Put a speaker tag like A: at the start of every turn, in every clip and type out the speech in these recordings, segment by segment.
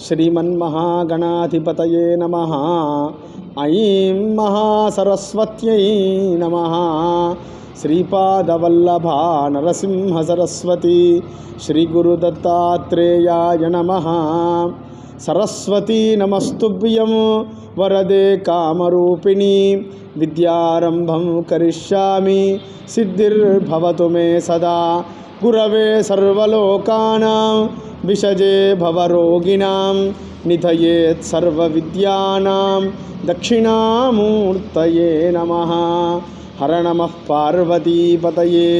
A: శ్రీమన్మహాగణాధిపతయే నమ. ఐం మహాసరస్వత్యై నమ. శ్రీపాదవల్లభా నరసింహ సరస్వతి శ్రీగురుదత్తాత్రేయాయ నమ. సరస్వతీ నమస్తుభ్యం. వరదే కామరూపిణీ. విద్యారంభం కరిష్యామి సిద్ధిర్భవతు మే సదా గురవే సర్వలోకానాం విషజే భవరోగిణాం నిధయేత్ సర్వ సర్వవిద్యానాం దక్షిణామూర్తయే నమ హర నమ పార్వతీపతయే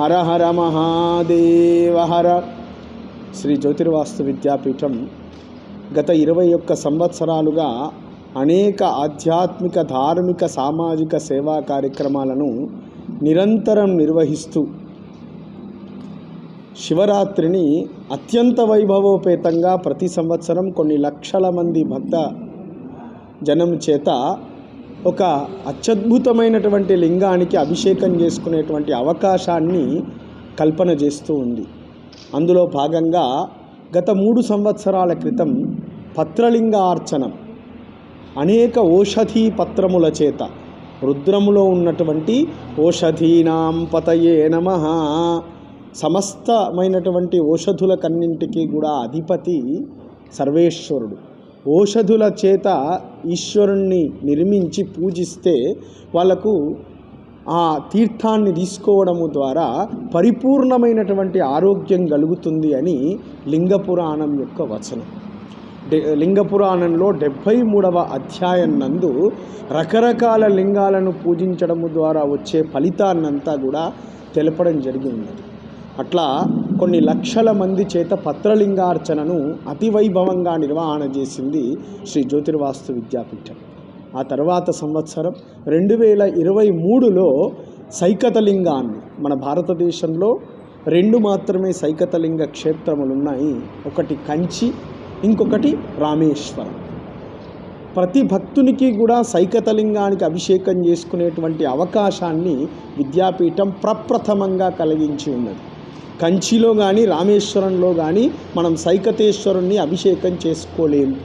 A: హర హర మహాదేవ హర శ్రీ జ్యోతిర్వాస్తు విద్యాపీఠం గత ఇరవై ఒక్క సంవత్సరాలుగా అనేక ఆధ్యాత్మిక ధార్మిక సామాజిక సేవా కార్యక్రమాలను నిరంతరం నిర్వహిస్తూ శివరాత్రిని అత్యంత వైభవోపేతంగా ప్రతి సంవత్సరం కొన్ని లక్షల మంది భక్త జనం చేత ఒక అత్యద్భుతమైనటువంటి లింగానికి అభిషేకం చేసుకునేటువంటి అవకాశాన్ని కల్పన చేస్తూ ఉంది. అందులో భాగంగా గత మూడు సంవత్సరాల క్రితం పత్రలింగ ఆర్చనం అనేక ఓషధీ పత్రముల చేత. రుద్రములో ఉన్నటువంటి ఓషధీనాం పతయే నమ. సమస్తమైనటువంటి ఓషధులకన్నింటికి కూడా అధిపతి సర్వేశ్వరుడు. ఓషధుల చేత ఈశ్వరుణ్ణి నిర్మించి పూజిస్తే వాళ్ళకు ఆ తీర్థాన్ని తీసుకోవడము ద్వారా పరిపూర్ణమైనటువంటి ఆరోగ్యం కలుగుతుంది అని లింగపురాణం యొక్క వచనం. డె లింగ పురాణంలో డెబ్భై మూడవ అధ్యాయం నందు రకరకాల లింగాలను పూజించడము ద్వారా వచ్చే ఫలితాన్నంతా కూడా తెలపడం జరిగింది. అట్లా కొన్ని లక్షల మంది చేత పత్రలింగార్చనను అతి వైభవంగా నిర్వహణ చేసింది శ్రీ జ్యోతిర్వాస్తు విద్యాపీఠం. ఆ తర్వాత సంవత్సరం రెండు వేల ఇరవై మూడులో సైకతలింగాన్ని మన భారతదేశంలో రెండు మాత్రమే సైకతలింగ క్షేత్రములు ఉన్నాయి ఒకటి కంచి ఇంకొకటి రామేశ్వరం. ప్రతి భక్తునికి కూడా సైకతలింగానికి అభిషేకం చేసుకునేటువంటి అవకాశాన్ని విద్యాపీఠం ప్రప్రథమంగా కలిగించి ఉన్నది. కంచిలో కానీ రామేశ్వరంలో కానీ మనం సైకతేశ్వరుణ్ణి అభిషేకం చేసుకోలేము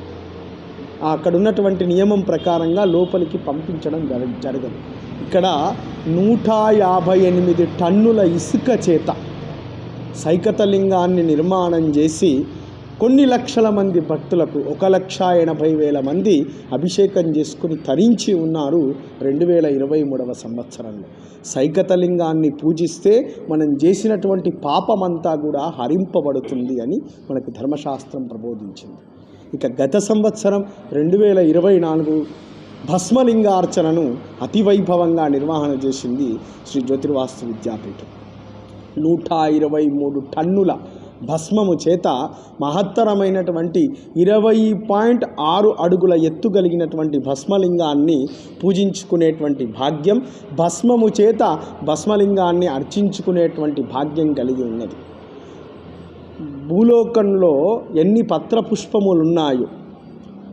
A: అక్కడ ఉన్నటువంటి నియమం ప్రకారంగా లోపలికి పంపించడం జర జరగదు. ఇక్కడ నూట యాభై ఎనిమిది టన్నుల ఇసుక చేత సైకతలింగాన్ని నిర్మాణం చేసి కొన్ని లక్షల మంది భక్తులకు ఒక లక్ష ఎనభై వేల మంది అభిషేకం చేసుకుని తరించి ఉన్నారు రెండు వేల ఇరవై మూడవ సంవత్సరంలో. సైకతలింగాన్ని పూజిస్తే మనం చేసినటువంటి పాపమంతా కూడా హరింపబడుతుంది అని మనకు ధర్మశాస్త్రం ప్రబోధించింది. ఇక గత సంవత్సరం రెండు వేల ఇరవై నాలుగు భస్మలింగార్చనను అతి వైభవంగా నిర్వహణ చేసింది శ్రీ జ్యోతిర్వాస్తు విద్యాపీఠం. నూట ఇరవై మూడు టన్నుల భస్మము చేత మహత్తరమైనటువంటి ఇరవై పాయింట్ ఆరు అడుగుల ఎత్తు కలిగినటువంటి భస్మలింగాన్ని పూజించుకునేటువంటి భాగ్యం భస్మము చేత భస్మలింగాన్ని అర్చించుకునేటువంటి భాగ్యం కలిగి ఉన్నది. భూలోకంలో ఎన్ని పత్రపుష్పములు ఉన్నాయో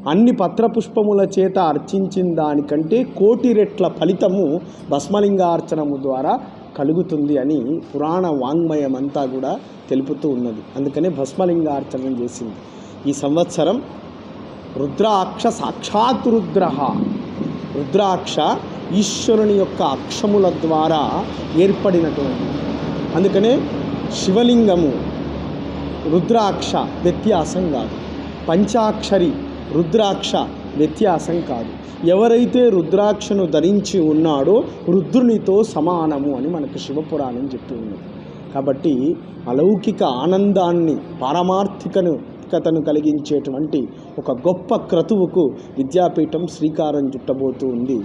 A: అన్ని పత్రపుష్పముల చేత అర్చించిన దానికంటే కోటి రెట్ల ఫలితము భస్మలింగార్చనము ద్వారా కలుగుతుంది అని పురాణ వాంగ్మయం అంతా కూడా తెలుపుతూ ఉన్నది. అందుకనే భస్మలింగార్చన చేసింది. ఈ సంవత్సరం రుద్రాక్ష సాక్షాత్ రుద్ర రుద్రాక్ష ఈశ్వరుని యొక్క అక్షముల ద్వారా ఏర్పడినటువంటి. అందుకనే శివలింగము రుద్రాక్ష వ్యత్యాసం కాదు. పంచాక్షరి రుద్రాక్ష వ్యత్యాసం కాదు. ఎవరైతే రుద్రాక్షను ధరించి ఉన్నాడో రుద్రునితో సమానము అని మనకు శివపురాణం చెప్తూ ఉన్నది. కాబట్టి అలౌకిక ఆనందాన్ని పారమార్థికను కథను కలిగించేటువంటి ఒక గొప్ప క్రతువుకు విద్యాపీఠం శ్రీకారం చుట్టబోతూ ఉంది.